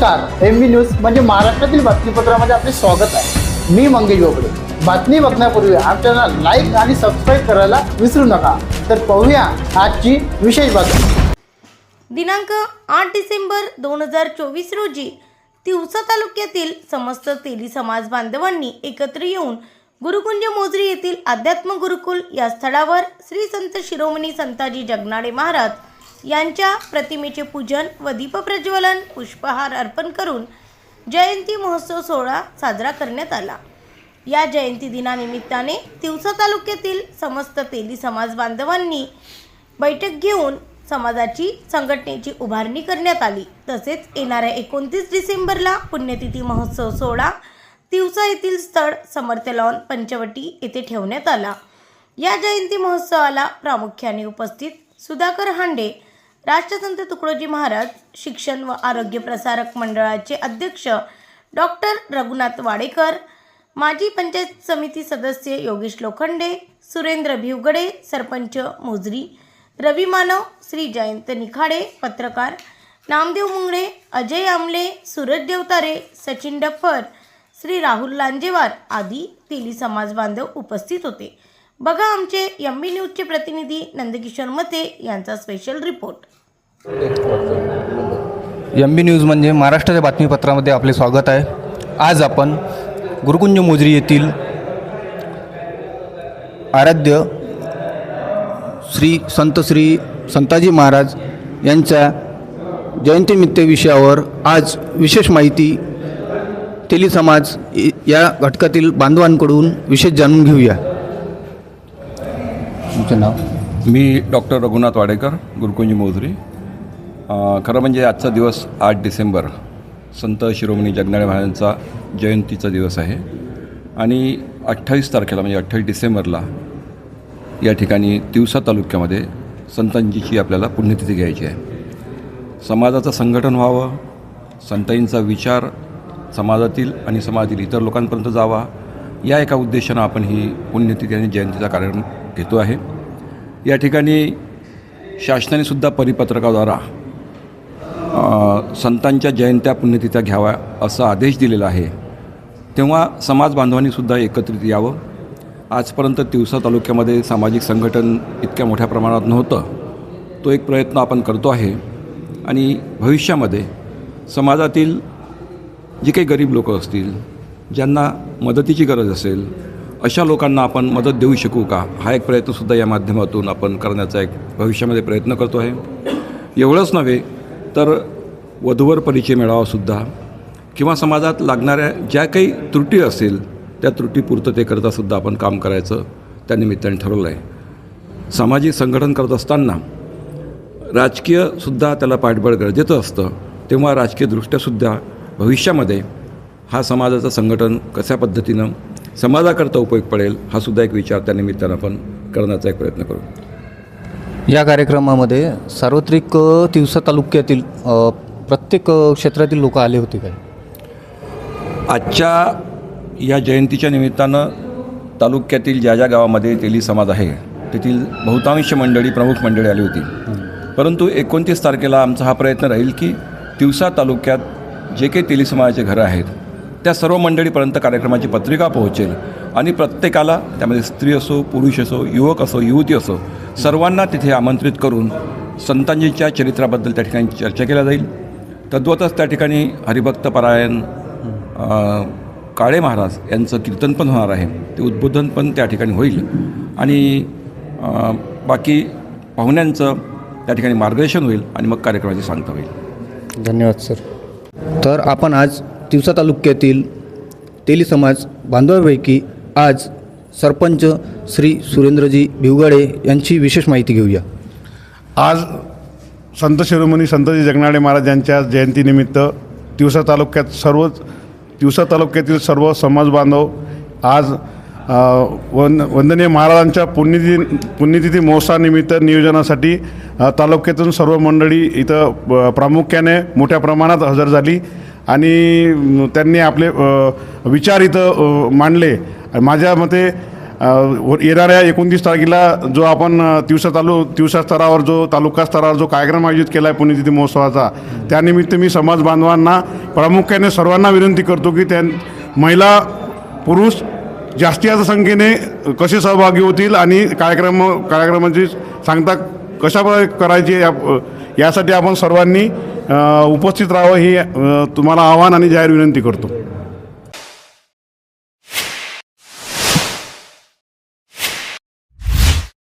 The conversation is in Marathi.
नमस्कार एम बी न्यूज म्हणजे महाराष्ट्रातील बातमीपत्रामध्ये आपले स्वागत आहे. मी मंगेश बोबडे. बातमी बघण्यापूर्वी आमच्या लाईक आणि सबस्क्राईब करायला विसरू नका. तर पाहूया आजची विशेष बातमी. दिनांक आठ डिसेंबर दोन हजार चोवीस रोजी तिवसा तालुक्यातील समस्त तेली समाज बांधवांनी एकत्र येऊन गुरुकुंज मोजरी येथील अध्यात्म गुरुकुल या स्थळावर श्री संत शिरोमणी संताजी जगनाडे महाराज यांच्या प्रतिमेचे पूजन व दीपप्रज्वलन पुष्पहार अर्पण करून जयंती महोत्सव सोहळा साजरा करण्यात आला. या जयंती दिनानिमित्ताने तिवसा तालुक्यातील समस्त तेली समाज बांधवांनी बैठक घेऊन समाजाची संघटनेची उभारणी करण्यात आली. तसेच येणाऱ्या एकोणतीस डिसेंबरला पुण्यतिथी महोत्सव सोहळा तिवसा येथील स्थळ समर्थ लॉन पंचवटी येथे ठेवण्यात आला. या जयंती महोत्सवाला प्रामुख्याने उपस्थित सुधाकर हांडे राष्ट्रसंत तुकडोजी महाराज शिक्षण व आरोग्य प्रसारक मंडळाचे अध्यक्ष डॉक्टर रघुनाथ वाडेकर माजी पंचायत समिती सदस्य योगेश लोखंडे सुरेंद्र भिवगडे सरपंच मोजरी रवी मानव श्री जयंत निखाडे पत्रकार नामदेव मुंगळे अजय आमले सूरज देवतारे सचिन डप्पर श्री राहुल लांजेवार आदी तेली समाज बांधव उपस्थित होते. बघा आमचे एम बी न्यूजचे प्रतिनिधी नंदकिशोर मते यांचा special report M B news म्हणजे महाराष्ट्राच्या बातमीपत्रामध्ये आपले स्वागत आहे. आज आपण गुरुकुंज मोजरी येथील आराध्य श्री संत श्री संताजी महाराज यांच्या जयंतीनिमित्त विषयावर आज विशेष माहिती तेली समाज या घटकातील बांधवांकडून विशेष जाणून घेऊया. तुमचं नाव? मी डॉक्टर रघुनाथ वाडेकर गुरुकुंज मोजरी खरं म्हणजे आजचा दिवस आठ डिसेंबर संत शिरोमणी जगनाळे महाराजांचा जयंतीचा दिवस आहे. आणि अठ्ठावीस तारखेला म्हणजे अठ्ठावीस डिसेंबरला या ठिकाणी तिवसा तालुक्यामध्ये संतांजीची आपल्याला पुण्यतिथी घ्यायची आहे. समाजाचं संघटन व्हावं संतांचा विचार समाजातील आणि समाजातील इतर लोकांपर्यंत जावा या एका उद्देशानं आपण ही पुण्यतिथी आणि जयंतीचा कार्यक्रम घेतो आहे. या ठिकाणी शासनाने सुद्धा परिपत्रकाद्वारा संतांच्या जयंत्या पुण्यतिथ्या घ्याव्या असा आदेश दिलेला आहे. तेव्हा समाज बांधवांनी सुद्धा एकत्रित यावं. आजपर्यंत तिवसा तालुक्यामध्ये सामाजिक संघटन इतक्या मोठ्या प्रमाणात नव्हतं. तो एक प्रयत्न आपण करतो आहे. आणि भविष्यामध्ये समाजातील जे काही गरीब लोक असतील ज्यांना मदतीची गरज असेल अशा लोकांना आपण मदत देऊ शकू का? हा एक प्रयत्नसुद्धा या माध्यमातून आपण करण्याचा एक भविष्यामध्ये प्रयत्न करतो आहे. एवढंच नव्हे तर वधूवर परिचय मेळावासुद्धा किंवा समाजात लागणाऱ्या ज्या काही त्रुटी असेल त्या त्रुटी पूर्ततेकरतासुद्धा आपण काम करायचं त्या निमित्ताने ठरवलं आहे. सामाजिक संघटन करत असताना राजकीयसुद्धा त्याला पाठबळ गरजेचं असतं तेव्हा राजकीयदृष्ट्यासुद्धा भविष्यामध्ये हा समाजाचं संघटन कशा पद्धतीनं समाजाकरता उपयोग पडेल हा सुद्धा एक विचार त्या निमित्तानं आपण करण्याचा एक प्रयत्न करू. या कार्यक्रमामध्ये सार्वत्रिक तिवसा तालुक्यातील प्रत्येक क्षेत्रातील लोक आले होते काय? आजच्या या जयंतीच्या निमित्तानं तालुक्यातील ज्या ज्या गावामध्ये तेली समाज आहे तेथील बहुतांश मंडळी प्रमुख मंडळी आली होती. परंतु एकोणतीस तारखेला आमचा हा प्रयत्न राहील की तिवसा तालुक्यात जे काही तेली समाजाचे घरं आहेत त्या सर्व मंडळीपर्यंत कार्यक्रमाची पत्रिका पोहोचेल. आणि प्रत्येकाला त्यामध्ये स्त्री असो पुरुष असो युवक असो युवती असो सर्वांना तिथे आमंत्रित करून संतांजीच्या चरित्राबद्दल त्या ठिकाणी चर्चा केल्या जाईल. तद्वतच त्या ठिकाणी हरिभक्त परायण काळे महाराज यांचं कीर्तन पण होणार आहे. ते उद्बोधन पण त्या ठिकाणी होईल. आणि बाकी पाहुण्यांचं त्या ठिकाणी मार्गदर्शन होईल आणि मग कार्यक्रमाची सांगता होईल. धन्यवाद सर. तर आपण आज तिवसा तालुक्यातील तेली समाज बांधवापैकी आज सरपंच श्री सुरेंद्रजी भिवगाडे यांची विशेष माहिती घेऊया. आज संत शिरोमणी संतजी जगनाडे महाराज यांच्या जयंतीनिमित्त तिवसा तालुक्यात सर्व तिवसा तालुक्यातील सर्व समाज बांधव आज वन वंदनीय महाराजांच्या पुण्यतिथी पुण्यतिथी महोत्सवानिमित्त नियोजनासाठी तालुक्यातून सर्व मंडळी इथं ब- प्रामुख्याने मोठ्या प्रमाणात हजर झाली. आणि त्यांनी आपले विचार इथं मांडले. माझ्या मते येणाऱ्या एकोणतीस तारखेला जो आपण तिवसा तालु तिवसा स्तरावर जो तालुका स्तरावर जो कार्यक्रम आयोजित केला आहे पुण्यतिथी महोत्सवाचा त्यानिमित्त मी समाज बांधवांना प्रामुख्याने सर्वांना विनंती करतो की त्या महिला पुरुष जास्तीच्या संख्येने कसे सहभागी होतील आणि कार्यक्रम कार्यक्रमाची सांगता कशा करायची यासाठी आपण सर्वांनी उपस्थित राहावं ही तुम्हाला आव्हान आणि जाहीर विनंती करतो.